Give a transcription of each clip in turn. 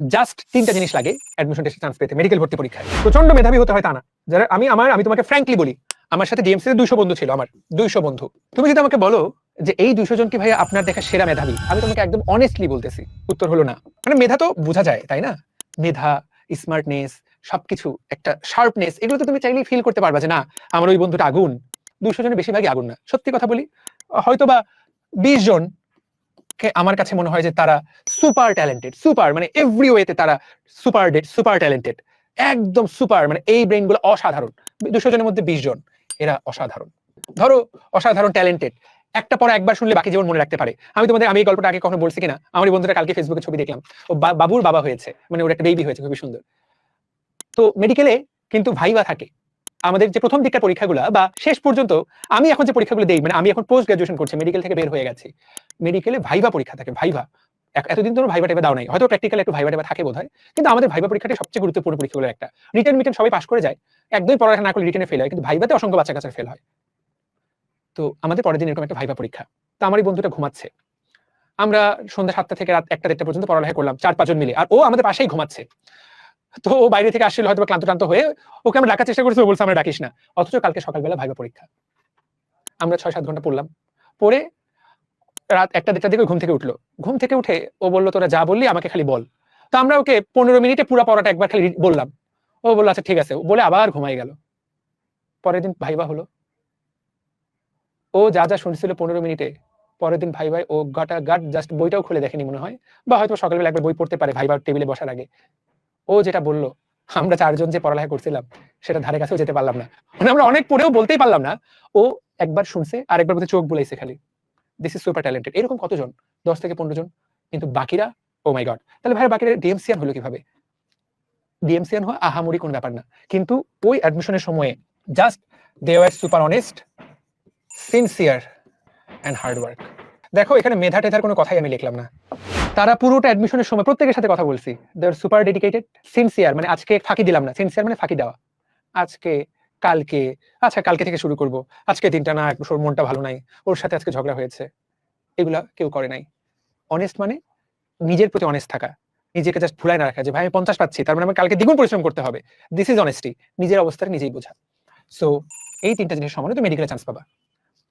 Just তিনটা জিনিস লাগে অ্যাডমিশন টেস্টে চান্স পেতে মেডিকেল ভর্তি পরীক্ষায়। প্রচণ্ড মেধাবী হতে হয় তা না। যারা আমি, আমার, আমি তোমাকে ফ্র্যাঙ্কলি বলি, আমার সাথে তে দুইশো বন্ধু ছিল আমার, দুইশো বন্ধু। তুমি যদি আমাকে বলো যে এই দুইশো জন কি ভাই আপনার দেখা সেরা মেধাবী? আমি তোমাকে একদম অনেস্টলি বলতেছি, উত্তর হলো না। মানে মেধা তো বোঝা যায়, তাই না? মেধা স্মার্টনেস সবকিছু, একটা শার্পনেস এগুলো তো তুমি চাইলেই ফিল করতে পারবা যে না, আমার ওই বন্ধুটা আগুন। দুশো জনের বেশিরভাগই আগুন না। সত্যি কথা বলি হয়তো বা বিশ জন আমার কাছে মনে হয় যে তারা সুপার ট্যালেন্টেড সুপার মানে এভরি ওয়েতে তারা সুপার সুপার ট্যালেন্টেড একদম সুপার মানে এই ব্রেনগুলো অসাধারণ। দুশো জনের মধ্যে বিশ জন, এরা অসাধারণ। ধরো অসাধারণ ট্যালেন্টেড একটা পর একবার শুনলে বাকি জীবন মনে রাখতে পারে। আমি তোমাদের, আমি এই গল্পটা আগে কখনো বলছি কিনা? আমার বন্ধুরা কালকে ফেসবুকে ছবি দেখলাম। ও বাবুর বাবা হয়েছে মানে ওর একটা বেবি হয়েছে, খুবই সুন্দর। তো মেডিকেলে কিন্তু ভাইবা থাকে। আমাদের যে প্রথম দিককার পরীক্ষাগুলো বা শেষ পর্যন্ত আমি এখন যে পরীক্ষাগুলো দেই মানে আমি এখন পোস্ট গ্রাজুয়েশন করছি মেডিকেল থেকে বের হয়ে গেছি। মেডিকেলে ভাইবা পরীক্ষা থাকে ভাইভা এতদিন ধরে ভাইবা টাইবা দাও নাই। হয়তো প্র্যাকটিক্যাল একটু ভাইবা টাইবা থাকে বোধ হয় কিন্তু আমাদের ভাইবা পরীক্ষাটা সবচেয়ে গুরুত্বপূর্ণ পরীক্ষাগুলো একটা। রিটার্ন মিটার্ন সবাই পাস করে যায়। একদমই পড়ালেখা না করলে রিটার্নে ফেল হয়, কিন্তু ভাইবাতে অসংখ্য বাচ্চা কাছে ফেল হয়। তো আমাদের পরের দিন এরকম একটা ভাইবা পরীক্ষা। তো আমার এই বন্ধুটা ঘুমাচ্ছে। আমরা সন্ধ্যা সাতটা থেকে রাত একটা দেড়টা পর্যন্ত পড়ালেখা করলাম, চার, পাঁচজন মিলে। আর ও আমাদের পাশেই ঘুমাচ্ছে। তো ও বাইরে থেকে আসছিল হয়তো ক্লান্ত ক্লান্ত হয়ে ওকে আমরা ডাকার চেষ্টা করছি, ও বলছে, আমরা ডাকিস না। অথচ কালকে সকালবেলা ভাইবা পরীক্ষা। আমরা ছয়, সাত ঘণ্টা পড়লাম। পড়ে রাত একটা দেড়টার দিকে ঘুম থেকে উঠল। ঘুম থেকে উঠে ও বলল, তোরা যা বললি আমাকে খালি বল। তো আমরা ওকে পনেরো মিনিটে পুরো পড়াটা একবার খালি বললাম। ও বলল আচ্ছা ঠিক আছে। বলে আবার ঘুমাই গেল। পরের দিন ভাইবা হলো। ও যা যা শুনছিল পনেরো মিনিটে, পরের দিন ভাই ভাই ও গাটা গাট জাস্ট বইটাও খুলে দেখেনি মনে হয়, বা হয়তো সকালবেলা একবার বই পড়তে পারে ভাইবার টেবিলে বসার আগে। ও যেটা বলল, আমরা চারজন যে পড়ালেখা করছিলাম, সেটা ধারে কাছেও যেতে পারলাম না। মানে আমরা অনেক পড়েও বলতেই পারলাম না। ও একবার শুনছে আর একবার চোখ বলাইছে খালি। দিস ইজ সুপার ট্যালেন্টেড এরকম কতজন? দশ থেকে পনেরো জন। কিন্তু বাকিরা ও মাই গড তাহলে ভাই বাকিরা ডিএমসিয়ান হলো কীভাবে? ডিএমসিয়ান হওয়া আহামরি কোনো ব্যাপার না। কিন্তু ওই অ্যাডমিশনের সময়ে just they were super honest sincere and hard work দেখো, এখানে মেধা টেধার কোনো কথাই আমি লিখলাম না। তারা পুরোটা অ্যাডমিশনের সময় প্রত্যেকের সাথে কথা বলছি। দে সুপার ডেডিকেটেড সিনসিয়ার মানে আজকে ফাঁকি দিলাম না। সিনসিয়ার মানে ফাঁকি দেওয়া। আজকে কালকে আচ্ছা কালকে থেকে শুরু করব। আজকে দিনটা না ওর মনটা ভালো নাই, ওর সাথে আজকে ঝগড়া হয়েছে। এগুলা কেউ করে নাই। অনেস্ট মানে নিজের প্রতি অনেস্ট থাকা। নিজেকে জাস্ট ভুলাই না রাখা যে, ভাই, আমি পঞ্চাশ পাচ্ছি, তার মানে কালকে দ্বিগুণ পরিশ্রম করতে হবে। দিস ইজ অনেস্টি নিজের অবস্থাটা নিজেই বোঝা। সো এই তিনটা জিনিস সমানে তুমি মেডিকেলে চান্স পাবা।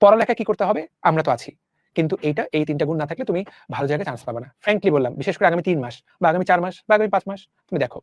পড়ালেখা কি করতে হবে? আমরা তো আছি। কিন্তু এইটা, এই তিনটা গুণ না থাকলে তুমি ভালো জায়গায় চান্স পাবে না। ফ্র্যাঙ্কলি বললাম, বিশেষ করে আগামী তিন মাস, বা আগামী চার মাস, বা আগামী পাঁচ মাস, তুমি দেখো।